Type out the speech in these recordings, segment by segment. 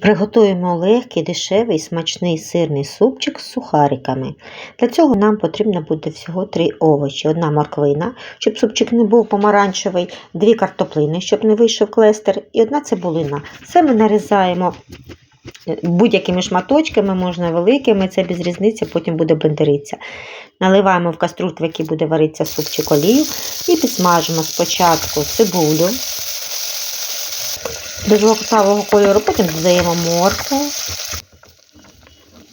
Приготуємо легкий, дешевий, смачний сирний супчик з сухариками. Для цього нам потрібно буде всього три овочі: одна морквина, щоб супчик не був помаранчевий, дві картоплини, щоб не вийшов клестер, і одна цибулина. Все ми нарізаємо е, будь-якими шматочками, можна великими, це без різниці, потім буде блендеритися. Наливаємо в каструльку, в якій буде варитися супчик олію, і підсмажимо спочатку цибулю до кольору, потім додаємо моркву.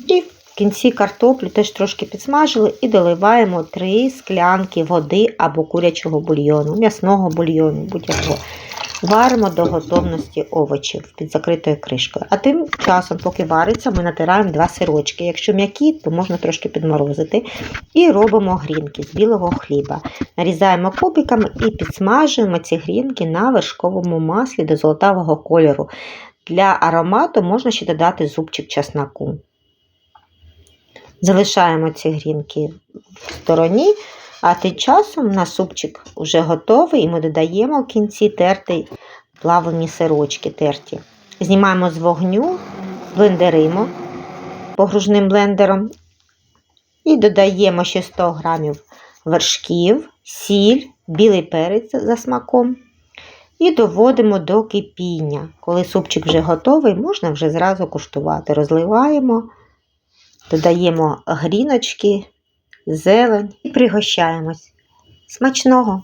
І в кінці картоплю теж трошки підсмажили і доливаємо 3 склянки води або курячого бульйону, м'ясного бульйону, будь-якого. Варимо до готовності овочів під закритою кришкою. А тим часом, поки вариться, ми натираємо два сирочки. Якщо м'які, то можна трошки підморозити. І робимо грінки з білого хліба. Нарізаємо кубиками і підсмажуємо ці грінки на вершковому маслі до золотавого кольору. Для аромату можна ще додати зубчик чесноку. Залишаємо ці грінки в стороні, а тим часом на супчик вже готовий, і ми додаємо в кінці тертий плавлені сирочки терті. Знімаємо з вогню, блендеримо погружним блендером і додаємо ще 100 г вершків, сіль, білий перець за смаком. І доводимо до кипіння. Коли супчик вже готовий, можна вже зразу куштувати. Розливаємо, додаємо гріночки, зелень і пригощаємось. Смачного!